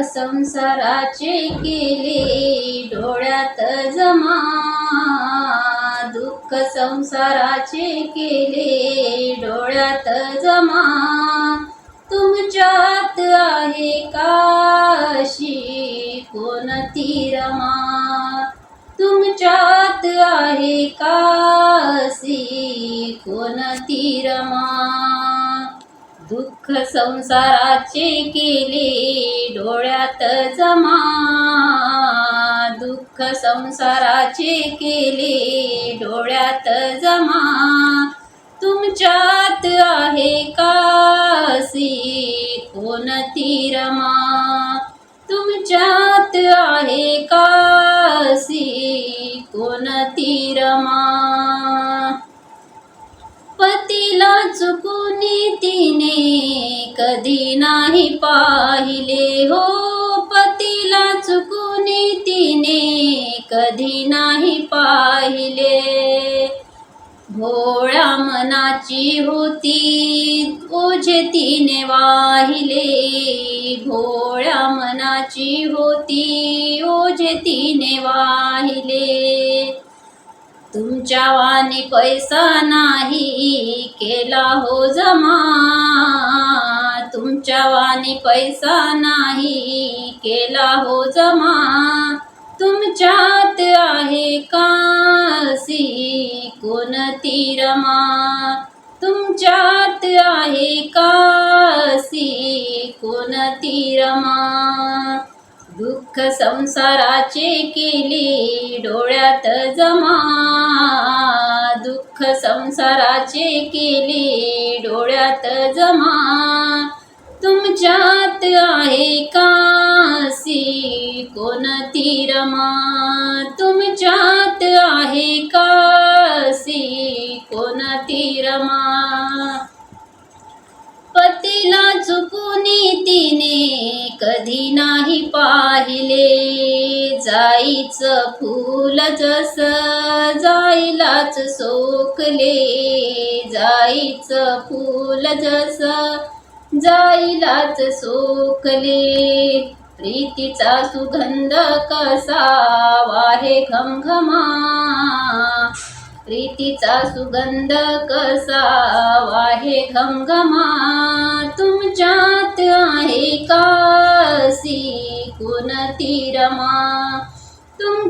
संसाराचे केले डोळ्यात जमा. दुःख संसाराचे केले डोळ्यात जमा. तुमच्यात आहे काशी कोणती रमा? तुमच्यात आहे काशी कोणती रमा? दुःख संसाराचे केले डोळ्यात जमा. दुःख संसाराचे केले डोळ्यात जमा. तुमच्यात आहे कासी कोणती रमा? तुमच्यात आहे कासी कोणती रमा? चुकुनी तिने कधी नाही पाहिले. हो पतीला चुकुनी तिने कधी नाही पाहिले. भोळ्या मनाची होती ओझे तिने वाहिले. भोळ्या मनाची होती ओझे तिने वाहिले. तुमच्या वाणी पैसा नाही केला हो जमा. तुमच्या वाणी पैसा नाही केला हो जमा. तुमच्यात आहे कासी कोणती रमा? तुमच्यात आहे कासी कोणती रमा? दुःख संसाराचे केले डोळ्यात जमा. दुःख संसाराचे केले डोळ्यात जमा. तुमच्यात आहे कासी कोणती रमा? तुमच्यात आहे कासी कोणती रमा? पतीला चुकून तिने कधी नाही पाहिले. जाईचं फूल जस जाईलाच सोकले जाईचं फूल जस जाईलाच सोकले प्रीतीचा सुगंध कसा वाहे घमघमा. प्रीतीचा सुगंध कसा वाहे घमघमा. तुमच्यात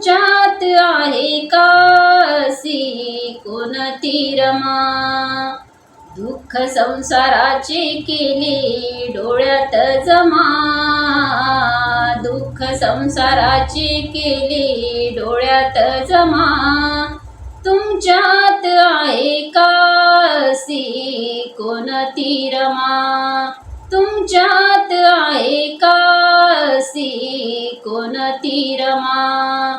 तुमच्यात आहे कासी कोणती रमा? दुःख संसाराचे केले डोळ्यात जमा. दुःख संसाराचे केले डोळ्यात जमा. तुमच्यात आहे कासी कोणती रमा? तुमच्यात आहे कासी कोणती रमा?